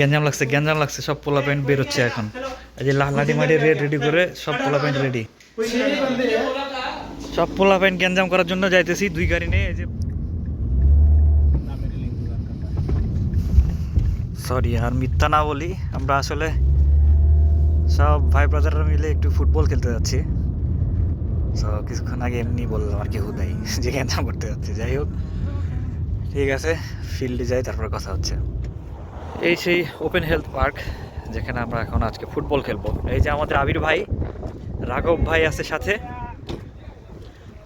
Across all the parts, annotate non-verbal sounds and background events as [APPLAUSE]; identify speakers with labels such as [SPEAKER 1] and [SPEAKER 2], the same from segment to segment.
[SPEAKER 1] গ্যাঞ্জাম লাগছে গ্যাঞ্জাম লাগছে, সব পোলা প্যান্ট বেরোচ্ছে এখন। এই যে লাঠি মাটি রেড রেডি করে সব পোলা প্যান্ট রেডি সব পোলা প্যান্ট গ্যাঞ্জাম করার জন্য যাইতেছি, দুই গাড়ি নিয়ে এই যে সরি আর মিথ্যা না বলি, আমরা আসলে সব ভাই ব্রাদাররা মিলে একটু ফুটবল খেলতে যাচ্ছি। তো কিছুক্ষণ আগে এমনি বললাম আর কি হুদাই যে গ্যাঞ্জাম করতে যাচ্ছি। যাই হোক, ঠিক আছে ফিল্ডে যাই, তারপর কথা হচ্ছে। এই সেই ওপেন হেলথ পার্ক যেখানে আমরা এখন আজকে ফুটবল খেলব। এই যে আমাদের আবির ভাই, রাঘব ভাই আছে সাথে।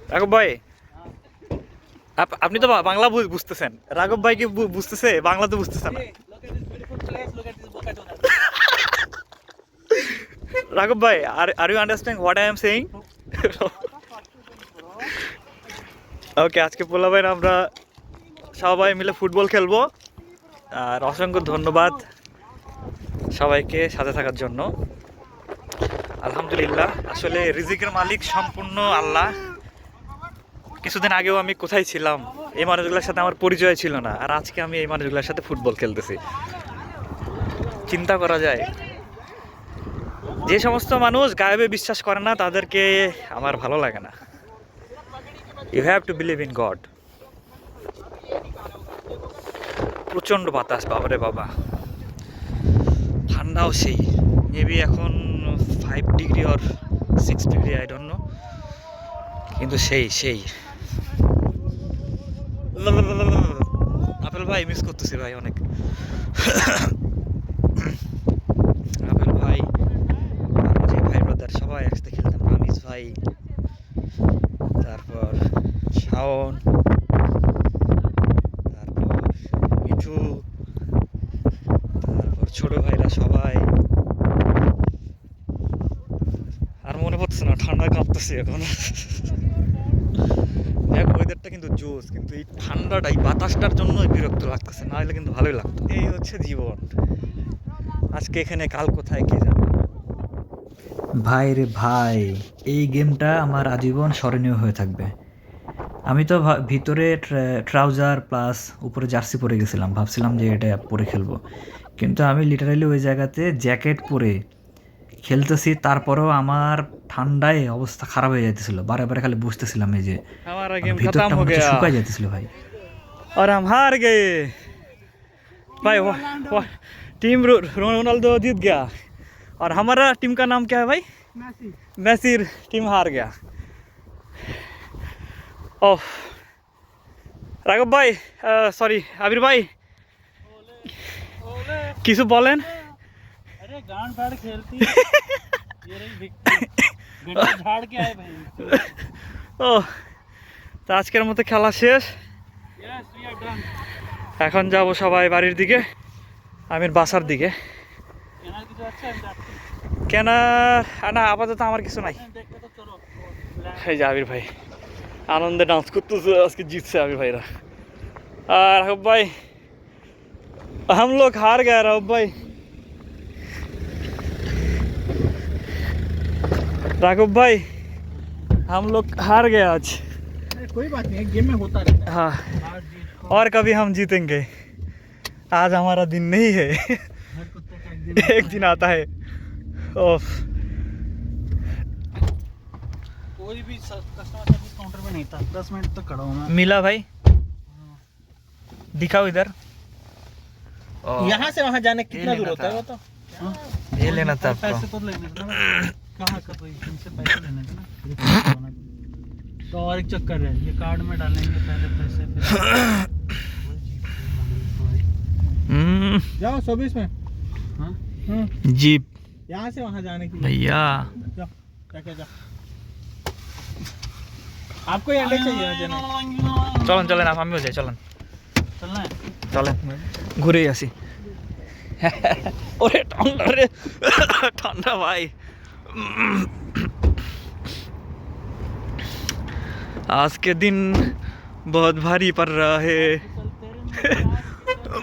[SPEAKER 1] রাঘব ভাই, আপ- আপনি তো বাংলা বুঝতেছেন। রাঘব ভাই কি বুঝতেছে? বাংলা তো বুঝতেছে না। রাঘব ভাই are are you understand what I am saying okay আজকে পোলা ভাই আমরা সবাই মিলে ফুটবল খেলব। আর অসংখ্য ধন্যবাদ সবাইকে সাথে থাকার জন্য। আলহামদুলিল্লাহ, আসলে রিজিকের মালিক সম্পূর্ণ আল্লাহ। কিছুদিন আগেও আমি কোথায় ছিলাম, এই মানুষগুলোর সাথে আমার পরিচয় ছিল না, আর আজকে আমি এই মানুষগুলোর সাথে ফুটবল খেলতেছি। চিন্তা করা যায়, যে সমস্ত মানুষ গায়েবে বিশ্বাস করে না, তাদেরকে আমার ভালো লাগে না। You have to believe in God প্রচণ্ড বাতাস বাবারে বাবা। ঠান্ডাও সেই। মেবি এখন five degree or six degree I don't know কিন্তু সেই সেই। আপেল ভাই মিস করতেছি ভাই অনেক। আপেল ভাই, যে ভাই ব্রাদার সবাই একসাথে খেলতাম, রামিজ ভাই, তারপর শাওন তারপর মিঠু তারপর ছোট ভাইরা সবাই। আর মনে পড়ছে না, ঠান্ডা কাঁপতেছে এখন। দেখ ওয়েদারটা কিন্তু জোস কিন্তু এই ঠান্ডাটা, এই বাতাসটার জন্যই বিরক্ত লাগতেছে না হলে কিন্তু ভালোই লাগতো। এই হচ্ছে জীবন। আজকে এখানে কাল কোথায় কে জানে? ভাই রে ভাই, এই গেমটা আমার আজীবন স্মরণীয় হয়ে থাকবে। আমি তো ভিতরে ট্রাউজার প্লাস উপরে জার্সি পরে গেছিলাম, ভাবছিলাম যে এটা পরে খেলব। কিন্তু আমি লিটারালি ওই জায়গাতে জ্যাকেট পরে খেলতেছি তারপরেও আমার ঠান্ডায় অবস্থা খারাপ হয়ে যাইতেছিল বারে বারে খালি বুঝতেছিলাম এই যে
[SPEAKER 2] हमारा
[SPEAKER 1] আমার
[SPEAKER 2] गेम
[SPEAKER 1] ভিতরটা
[SPEAKER 2] खत्म हो
[SPEAKER 1] মনে হচ্ছে
[SPEAKER 2] गया
[SPEAKER 1] শুকাই যাইতেছিল ভাই
[SPEAKER 2] और हम हार गए भाई वो, वो, टीम रो- रोनाल्डो जीत गया और हमारा टीम का नाम क्या है भाई मैसी टीम हार गया ओह রাঘব ভাই সরি আবির ভাই কিছু বলেন? [LAUGHS] ও তো আজকের মতো খেলা শেষ। এখন যাব সবাই বাড়ির দিকে আমির বাসার দিকে। কেনার না আপাতত আমার কিছু নাই। এই যে আবির ভাই আনন্দে ডান্স করতেছে আজকে জিতছে আবির ভাইরা। আর ভাই हम लोग हार गए राघव भाई। राघव भाई हम लोग हार गए आज।
[SPEAKER 3] कोई बात नहीं गेम में होता रहता
[SPEAKER 2] हाँ।
[SPEAKER 3] है।
[SPEAKER 2] और कभी हम जीतेंगे। आज हमारा दिन नहीं है। [LAUGHS]
[SPEAKER 3] एक दिन
[SPEAKER 2] आता है। ओफ।
[SPEAKER 3] कोई भी कस्टमर सर्विस काउंटर पे नहीं था। दस मिनट तक खड़ा हूँ
[SPEAKER 2] मिला भाई। दिखाओ इधर।
[SPEAKER 3] यहाँ से वहाँ जाने कितना दूर होता है बताओ तो?
[SPEAKER 2] ये लेना था
[SPEAKER 3] पैसे तो तो और एक चक्कर है ये कार्ड में डालेंगे पहले पैसे
[SPEAKER 2] हम्म।
[SPEAKER 3] जाओ चौबीस में। हाँ? हम्म।
[SPEAKER 2] जीप।
[SPEAKER 3] यहाँ से वहाँ जाने की
[SPEAKER 2] भैया।
[SPEAKER 3] आपको यहाँ चाहिए चलो
[SPEAKER 2] चलो आप हम भी हो जाए
[SPEAKER 3] चलन। चलना है?
[SPEAKER 2] चलन ঘুরেই আসি ওরে ঠান্ডা রে ঠান্ডা ভাই आज के दिन बहुत भारी पड़ रहा है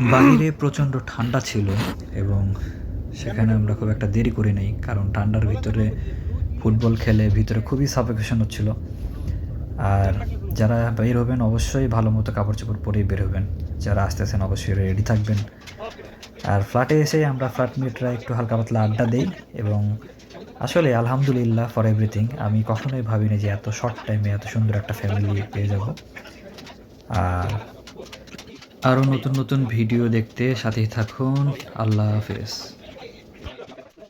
[SPEAKER 1] বাইরে প্রচণ্ড ঠান্ডা ছিল এবং সেখানে আমরা খুব একটা দেরি করি নাই কারণ ঠান্ডার ভিতরে ফুটবল খেলে ভিতরে খুবই সাফোকেশন হচ্ছিল আর যারা বের হবেন অবশ্যই ভালো মতো কাপড় চোপড় পরেই বের হবেন যারা আসতেছেন অবশ্যই রেডি থাকবেন। আর ফ্ল্যাটে এসে আমরা ফ্ল্যাটমেটরা একটু হালকা পাতলা আড্ডা দিই এবং আসলে আলহামদুলিল্লাহ ফর এভরিথিং আমি কখনোই ভাবিনি যে এত শর্ট টাইমে এত সুন্দর একটা ফ্যামিলি পেয়ে যাব। আর আরও নতুন নতুন ভিডিও দেখতে সাথেই থাকুন, আল্লাহ হাফেজ।